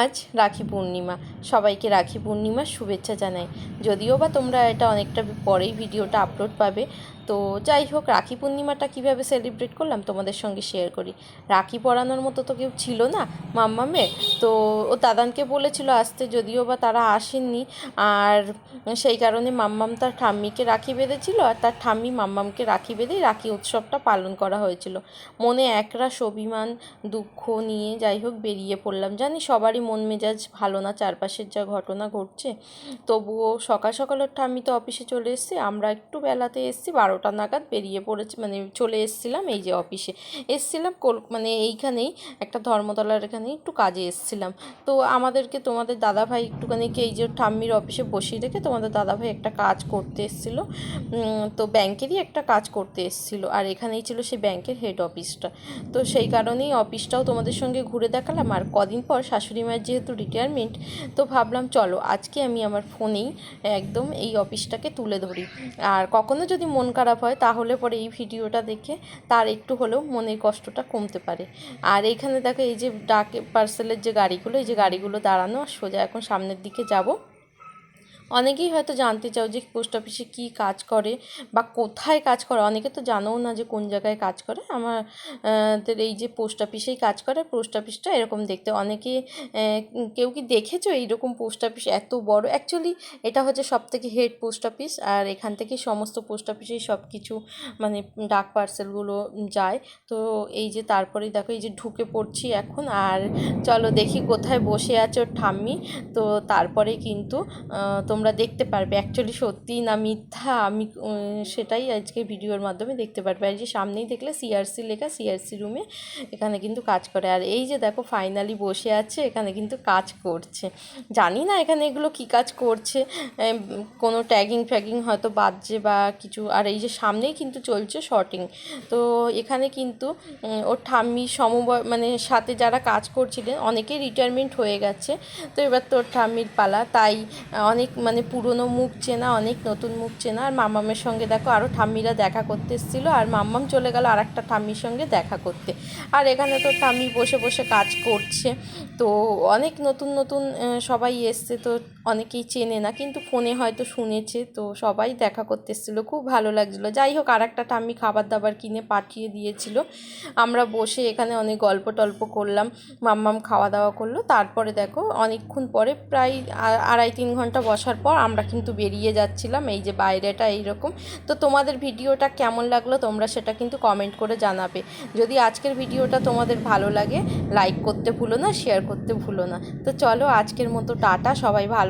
আজ রাখি পূর্ণিমা। সবাইকে রাখি পূর্ণিমার শুভেচ্ছা জানাই। যদিও বা তোমরা এটা অনেকটা পরেই ভিডিওটা আপলোড পাবে তো যাই হোক, রাখি পূর্ণিমাটা কীভাবে সেলিব্রেট করলাম তোমাদের সঙ্গে শেয়ার করি। রাখি পরানোর মতো তো কেউ ছিল না মাম্মামের তো ও দাদানকে বলেছিল আসতে, যদিও বা তারা আসেননি। আর সেই কারণে মাম্মাম তার ঠাম্মিকে রাখি বেঁধেছিল, আর তার ঠাম্মি মাম্মামকে রাখি বেঁধেই রাখি উৎসবটা পালন করা হয়েছিল। মনে একরাশ অভিমান, দুঃখ নিয়ে যাই হোক বেরিয়ে পড়লাম। জানি সবারই মন মেজাজ ভালো না, চারপাশের যা ঘটনা ঘটছে। তবুও সকাল সকালের ঠাম্মি তো অফিসে চলে এসেছে, আমরা একটু বেলাতে এসেছি বারোটা নাগাদ বেরিয়ে পড়েছি মানে চলে এসেছিলাম এই যে অফিসে এসেছিলাম কল মানে এইখানেই একটা ধর্মতলার এখানে একটু কাজে এসেছিলাম। তো আমাদেরকে, তোমাদের দাদাভাই একটুখানি এই যে ঠাম্মির অফিসে বসিয়ে রেখে তোমাদের দাদাভাই একটা কাজ করতে এসেছিল। তো ব্যাংকেরই একটা কাজ করতে এসেছিল, আর এখানেই ছিল সেই ব্যাংকের হেড অফিসটা তো সেই কারণেই অফিসটাও তোমাদের সঙ্গে ঘুরে দেখালাম, আর কদিন পর শাশুড়ি মায়ের যেহেতু রিটায়ারমেন্ট তো ভাবলাম চলো আজকে আমি আমার ফোনেই একদম এই অফিসটাকে তুলে ধরি। আর কখনো যদি মন খারাপ হয়, তাহলে পরে এই ভিডিওটা দেখে তার একটু হলেও মনের কষ্টটা কমতে পারে। আর এইখানে দেখো এই যে ডাকে পার্সেলের যে গাড়িগুলো, এই যে গাড়িগুলো দাঁড়ানো, সোজা এখন সামনের দিকে যাব। অনেকেই হয়তো জানতে চাও যে পোস্ট অফিসে কী কাজ করে বা কোথায় কাজ করে। অনেকে তো জানোও না যে কোন জায়গায় কাজ করে। আমার এই যে পোস্ট অফিসেই কাজ করে পোস্ট অফিসটা এরকম দেখতে। অনেকে কেউ কি দেখেছ এইরকম পোস্ট অফিস এত বড়? অ্যাকচুয়ালি এটা হচ্ছে সব থেকে হেড পোস্ট অফিস আর এখান থেকেই সমস্ত পোস্ট অফিসেই সব কিছু মানে ডাক পার্সেলগুলো যায়। তো এই যে তারপরেই দেখো এই যে ঢুকে পড়ছি এখন। আর চলো দেখি কোথায় বসে আছে ঠাম্মি। তো তারপরে কিন্তু আহ, তোমরা দেখতে পারবে। অ্যাকচুয়ালি সত্যি না মিথ্যা আমি সেটাই আজকে ভিডিওর মাধ্যমে দেখতে পারবে। আর যে সামনেই দেখলে সিআরসি লেখা সিআরসি রুমে এখানে কিন্তু কাজ করে। আর এই যে দেখো ফাইনালি বসে আছে, এখানে কিন্তু কাজ করছে। জানি না এখানে এগুলো কী কাজ করছে কোনো ট্যাগিং ফ্যাগিং হয়তো বাজছে বা কিছু। আর এই যে সামনেই কিন্তু চলছে শর্টিং তো এখানে কিন্তু ওর ঠাম্মি সমবয় মানে সাথে যারা কাজ করছিলেন, অনেকেই রিটায়ারমেন্ট হয়ে গেছে। তো এবার তোর ঠাম্মির পালা। তাই অনেক মানে পুরনো মুখ চেনা, অনেক নতুন মুখ চেনা। আর মামামের সঙ্গে দেখো আরও ঠাম্মিরা দেখা করতে এসেছিল। আর মাম্মাম চলে গেল আর একটা ঠাম্মির সঙ্গে দেখা করতে। আর এখানে তো ঠাম্মি বসে বসে কাজ করছে। তো অনেক নতুন নতুন সবাই এসছে। তো অনেকেই চেনে না, কিন্তু ফোনে হয়তো শুনেছে, তো সবাই দেখা করতে এসেছিল, খুব ভালো লাগছিল। যাই হোক আর একটা ঠাম্মি খাবার দাবার কিনে পাঠিয়ে দিয়েছিল। আমরা বসে এখানে অনেক গল্প টল্প করলাম, মাম্মাম খাওয়া দাওয়া করল, তারপরে দেখো অনেকক্ষণ পরে প্রায় আড়াই তিন ঘণ্টা বসার পর আমরা কিন্তু বেরিয়ে যাচ্ছিলাম, এই যে বাইরেটা এইরকম। তো তোমাদের ভিডিওটা কেমন লাগল তোমরা সেটা কিন্তু কমেন্ট করে জানাবে। যদি আজকের ভিডিওটা তোমাদের ভালো লাগে, লাইক করতে ভুলো না, শেয়ার করতে ভুলো না। তো চলো আজকের মতো টাটা, সবাই